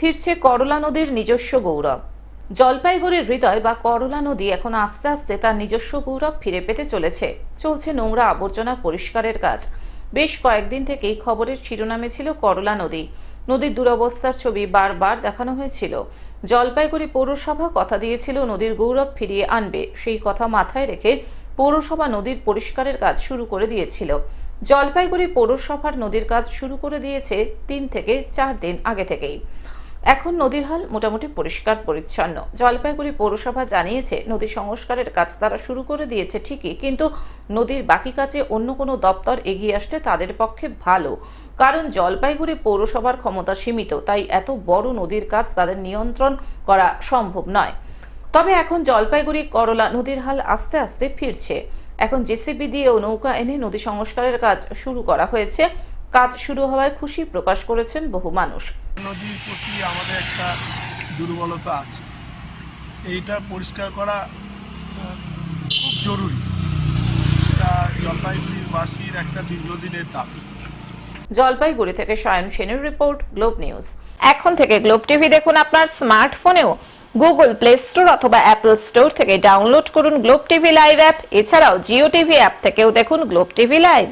ফিরছে করলা নদীর নিজস্ব গৌরব। জলপাইগুড়ির হৃদয় বা করলা নদী এখন আস্তে আস্তে তার নিজস্ব গৌরব ফিরে পেতে চলেছে। চলছে নোংরা আবর্জনা পরিষ্কারের কাজ। বেশ কয়েকদিন থেকেই খবরের শিরোনামে ছিল করলা নদী। নদীর দুরবস্থার ছবি বারবার দেখানো হয়েছিল। জলপাইগুড়ি পৌরসভা কথা দিয়েছিল নদীর গৌরব ফিরিয়ে আনবে। সেই কথা মাথায় রেখে পৌরসভা নদীর পরিষ্কারের কাজ শুরু করে দিয়েছিল। জলপাইগুড়ি পৌরসভার নদীর কাজ শুরু করে দিয়েছে তিন থেকে চার দিন আগে থেকেই। এখন নদীর হাল মোটামুটি পরিষ্কার, পরিচ্ছন্ন। জলপাইগুড়ি পৌরসভা জানিয়েছে, নদী সংস্কারের কাজ তারা শুরু করে দিয়েছে ঠিকই, কিন্তু নদীর বাকি কাজে অন্য কোনো দপ্তর এগিয়ে আসলে তাদের পক্ষে ভালো। কারণ জলপাইগুড়ি পৌরসভার ক্ষমতা সীমিত, তাই এত বড় নদীর কাজ তাদের নিয়ন্ত্রণ করা সম্ভব নয়। তবে এখন জলপাইগুড়ি করলা নদীর হাল আস্তে আস্তে ফিরছে। এখন জেসিবি দিয়েও নৌকা এনে নদী সংস্কারের কাজ শুরু করা হয়েছে। কাজ শুরু হওয়ায় খুশি প্রকাশ করেছেন বহু মানুষ। নদীর প্রতি আমাদের একটা দুর্বলতা আছে। এইটা পরিষ্কার করা খুব জরুরি। এটা জলপাইগুড়িবাসীর একটা দীর্ঘদিনের দাবি। জলপাইগুড়ি থেকে সায়ন সেনের রিপোর্ট গ্লোব নিউজ। এখন থেকে গ্লোব টিভি দেখুন আপনার স্মার্টফোনেও। গুগল প্লে স্টোর অথবা অ্যাপল স্টোর থেকে ডাউনলোড করুন গ্লোব টিভি লাইভ অ্যাপ। এছাড়াও জিও টিভি অ্যাপ থেকেও দেখুন গ্লোব টিভি লাইভ।